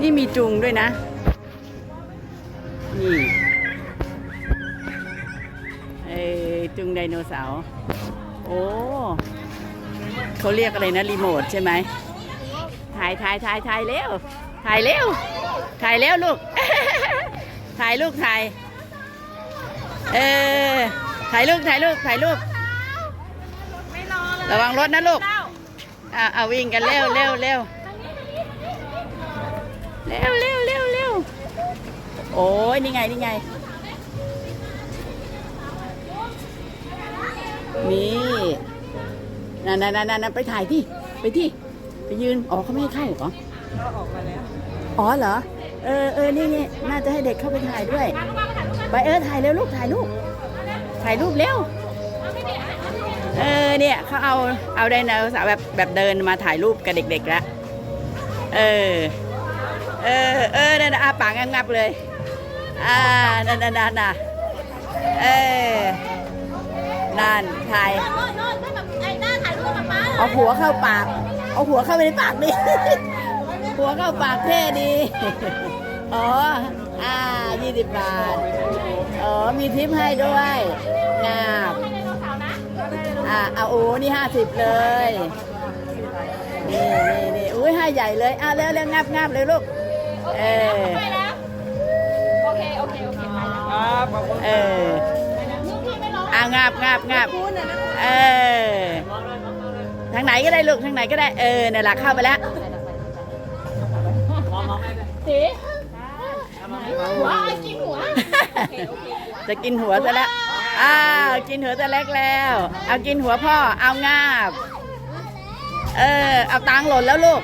นี่มีจุงด้วยนะ นี่เอ้ยจุงไดโนเสาร์ โอ้เขาเรียกอะไรนะ รีโมทใช่ไหมถ่ายถ่ายถ่ายถ่ายเร็ว ถ่ายเร็ว ถ่ายเร็วลูก ถ่ายลูกถ่าย เออ ถ่ายลูกถ่ายลูกถ่ายลูกไม่รอเลยระวังรถนะลูกเจ้าอะเอาวิ่งกันเร็วเร็วเร็ว เร็วเร็วเร็วเร็วโอ้ยนี่ไงนี่ไง นี่นั่นนั่นนั่นนั่นไปถ่ายที่ไปที่ไปยืน อ๋อเขาไม่ให้เข้าเหรออ๋อเหรอ เออเออนี่ไงน่าจะให้เด็กเข้าไปถ่ายด้วย ไปเออถ่ายเร็วลูกถ่ายรูป ถ่ายรูปเร็ว เออเนี่ยเขาเอาเอาไดโนเสาร์แบบแบบเดินมาถ่ายรูปกับเด็กๆแล้ว เออ เออเออนั่นน่ะอาปากงับๆเลย อ่านั่นนั่นนั่นน่ะเออนั่นถ่ายโน่นโน่นได้แบบไอ้หน้าถ่ายรูปกับป๊าเอาหัวเข้าปาก เอาหัวเข้าไปในปากดิหัวเข้าปากเท่ดีอ๋ออ่ายี่สิบบาทอ๋อมีทิปให้ด้วยงาบไดโนเสาร์นะอ่าเอาโอ้นี่ห้าสิบเลยนี่นี่นี่อุ้ยให้ใหญ่เลยอะเร็วเร็วงับงับเลยลูก เออไปแล้วโอเคโอเคโอเคไปแล้วครับขอบคุณเออลูกพี่ไม่ร้องอะงับงับงับเออทางไหนก็ได้ลูกทางไหนก็ได้เออเนี่ยหลักเข้าไปแล้วสีหัวไอ้กินหัวจะกินหัวซะแล้วอ้าวกินหัวแต่เล็กแล้ว เอากินหัวพ่อเอางาบ เออ เอาตังค์หล่นแล้วลูก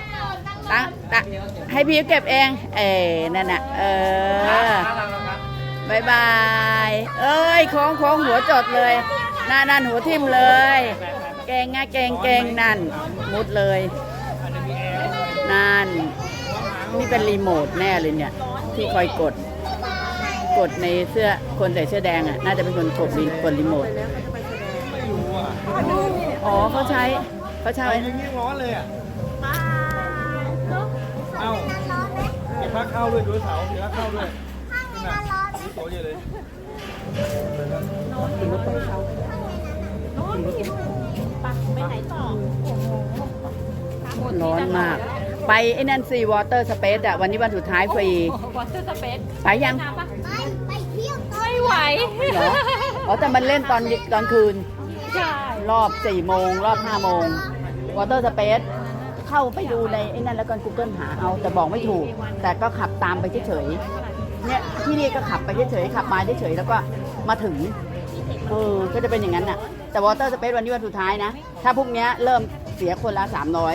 ตังตังให้พี่เก็บเอง เออนั่นน่ะ เออบายบาย เอ้ยโค้งโค้งหัวจดเลยนั่นนั่นหัวทิ่มเลย เก่งอะเก่งเก่งนั่น มุดเลย นั่น นี่เป็นรีโมทแน่เลยเนี่ย ที่คอยกด กดในเสื้อคนใส่เสื้อแดงอะ น่าจะเป็นคนกดรีกดรีโมทอ๋อเขาใช้เขาใช้ยิ่งร้อนเลยอะาเข้าด้วยดูเสาเก็บผ้าเข้าด้วยนี่น่ะนี่โตเยอะเลยไปไหนต่อร้อนมาก ไปไอ้นั่นซีวอเตอร์สเปซอะวันนี้วันสุดท้ายฟรีวอเตอร์สเปซไปยังน้ำปะไม่ไหวเหรออ๋อแต่มันเล่นตอนตอนคืนใช่รอบ4โมงรอบ5โมงวอเตอร์สเปซ เข้าไปดูในไอ้นั่นแล้วกัน Google หาเอาแต่บอกไม่ถูก แต่ก็ขับตามไปเฉยๆเนี่ยที่นี่ก็ขับไปเฉยๆขับมาเฉยๆแล้วก็มาถึงเออก็จะเป็นอย่างนั้นน่ะ แต่วอเตอร์สเปซวันนี้วันสุดท้ายนะ ถ้าพรุ่งนี้เริ่มเสียคนละสามร้อย